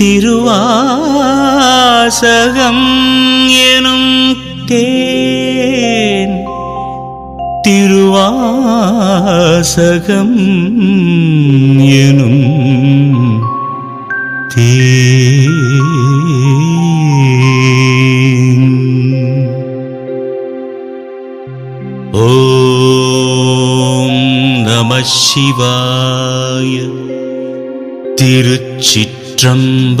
திருவாசகம் எனும் தேன். திருவாசகம் எனும் தே ஓம் நம சிவாய. திருச்சிற்றம்பலம் நம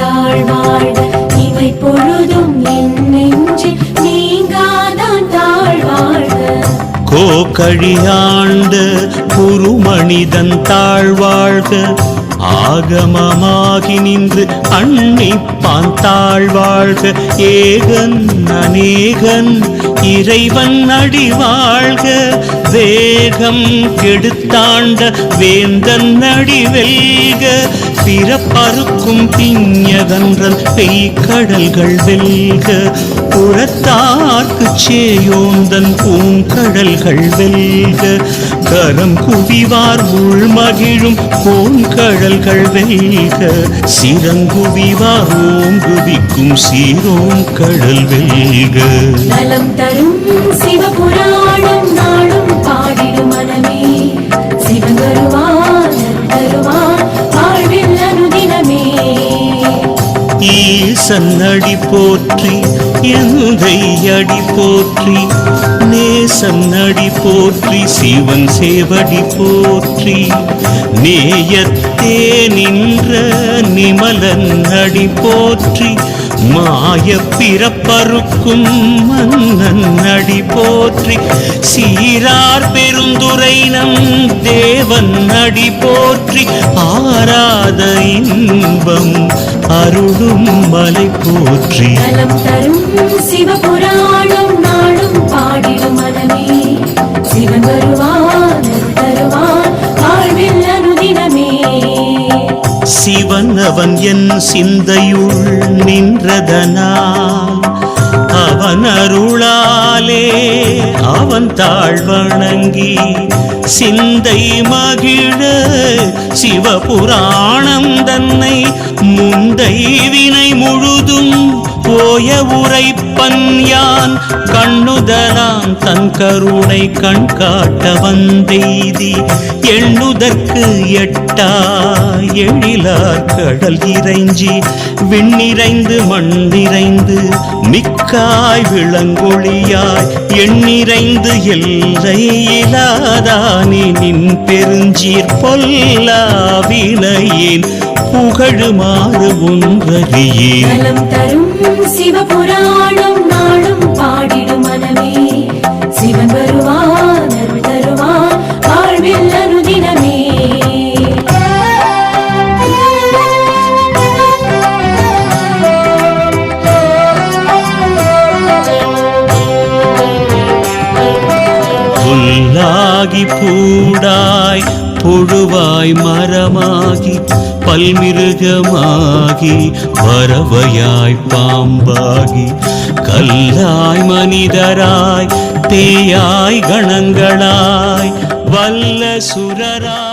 தாழ் வாழ்க. இவை பொழுதும் என் நெஞ்சில் நீங்காதான் தாழ் வாழ்க. கோகழியாண்ட குருமனிதன் தாழ்வாழ்க ஆகமமாகி நின்று அன்னிப்பான் தாழ்வாழ்க ஏகன் அநேகன் இறைவன் அடி வாழ்க. வேகம் கெடுத்தாண்ட வேந்தன் அடி வெல்க. பிறப்பறுக்கும் திஞ்சதன்றல் பெய்கடல்கள் வெல்க புறத்தார்க்கு சேயோந்தன் பூங்கடல்கள் வெல்க. கரம் குவிவார் உள்மகிழும் பூங்கடல்கள் வெல்க. சிறங்குவிவார் ஓங்குவிக்கும் சீரோம் கடல் வெல்க. நலம் தரும் சிவபுராணம் நாடும் பாடிடும் மனம் சன்னடி போற்றி எந்தை அடி போற்றி நேசன் அடி போற்றி சிவன் சேவடி போற்றி நேயத் நேயத்தே நின்ற நிமலன் அடி போற்றி மாய பிறப்பருக்கும் மன்னன் அடி போற்றி. சீரார் பெருந்துரை நம் தேவன் அடி போற்றி. ஆராத இன்பம் அருளும் மலை போற்றி. தரும் சிவபுராணம் சிந்தையுள் நின்றதனால் அவன் அருளாலே அவன் தாழ் வணங்கி சிந்தை மகிழ சிவபுராணம் தன்னை முந்தை வினை முழுதும் ஓய உரைப்பன் யான் கண்ணுதலான் தன் கருணை கண் காட்ட வந்தெய்தி எண்ணுதற்கு எட்டா எழிலார் கடல் இறைஞ்சி விண்ணிறைந்து மண்ணிறைந்து மிக்காய் விளங்கொழியாய் எண்ணிறைந்து எல்லை இலாதானே நின் பெருஞ்சீர் பொல்லாவினையேன் புகழுமாறு ஒன்றறியே தரும் சிவபுராணம் நாளும் பாடிடும் மனமே. புல்லாகி பூடாய் புழுவாய் மரமாகி பல்மிருகமாகி பறவையாய் பாம்பாகி கல்லாய் மனிதராய் தேயாய் கணங்களாய் வல்ல சுரராய்